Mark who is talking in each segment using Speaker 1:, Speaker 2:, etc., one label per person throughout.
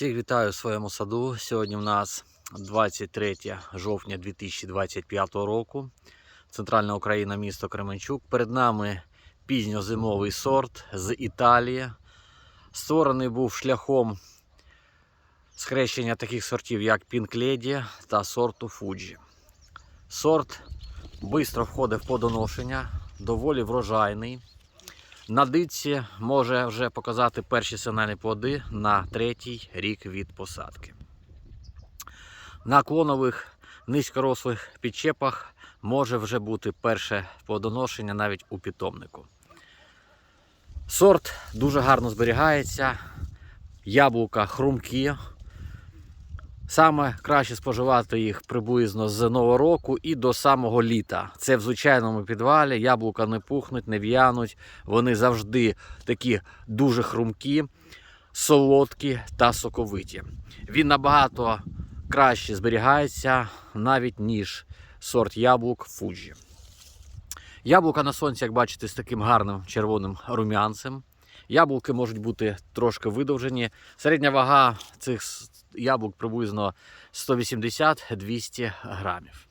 Speaker 1: Всіх вітаю в своєму саду. Сьогодні в нас 23 жовтня 2025 року. Центральна Україна, місто Кременчук. Перед нами пізньозимовий сорт з Італії. Створений був шляхом схрещення таких сортів, як Lady та сорту Fuji. Сорт швидко входить в подоношення, доволі врожайний. На дитці може вже показати перші сигнальні плоди на третій рік від посадки. На клонових низькорослих підчепах може вже бути перше плодоношення навіть у питомнику. Сорт дуже гарно зберігається, яблука хрумкі. Саме краще споживати їх приблизно з нового року і до самого літа. Це в звичайному підвалі. Яблука не пухнуть, не в'януть. Вони завжди такі дуже хрумкі, солодкі та соковиті. Він набагато краще зберігається навіть ніж сорт яблук Fuji. Яблука на сонці, як бачите, з таким гарним червоним рум'янцем. Яблуки можуть бути трошки видовжені. Середня вага цих яблук приблизно 180-200 грамів.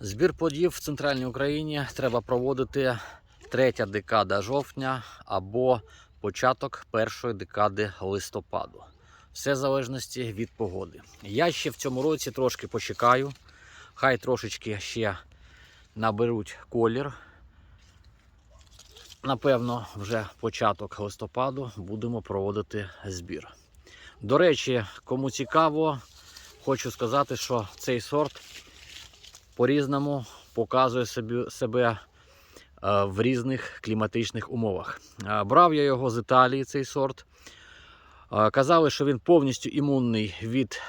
Speaker 1: Збір плодів в центральній Україні треба проводити третя декада жовтня або початок першої декади листопаду. Все в залежності від погоди. Я ще в цьому році трошки почекаю. Хай трошечки ще наберуть колір. Напевно, вже початок листопаду будемо проводити збір. До речі, кому цікаво, хочу сказати, що цей сорт по-різному показує себе е, в різних кліматичних умовах. Е, Брав я його з Італії, цей сорт. Е, Казали, що він повністю імунний від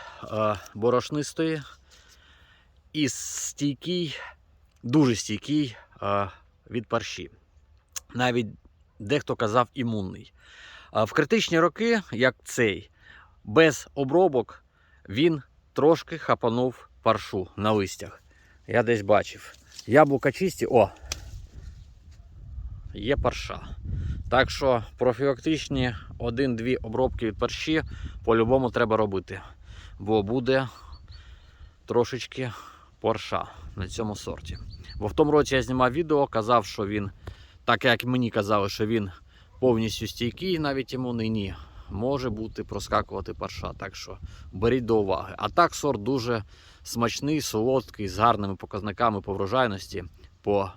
Speaker 1: борошнистої і стійкий, дуже стійкий від парші. Навіть дехто казав імунний. В критичні роки, як цей, без обробок, він трошки хапанув паршу на листях. Я десь бачив. Яблука чисті, о! Є парша. Так що профілактичні 1-2 обробки від парші по-любому треба робити. Бо буде трошечки парша на цьому сорті. Бо в тому році я знімав відео, казав, що він, так як мені казали, що він повністю стійкий, навіть йому нині Може бути проскакувати парша. Так що беріть до уваги. А так сорт дуже смачний, солодкий, з гарними показниками по врожайності, по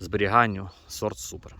Speaker 1: зберіганню. Сорт супер.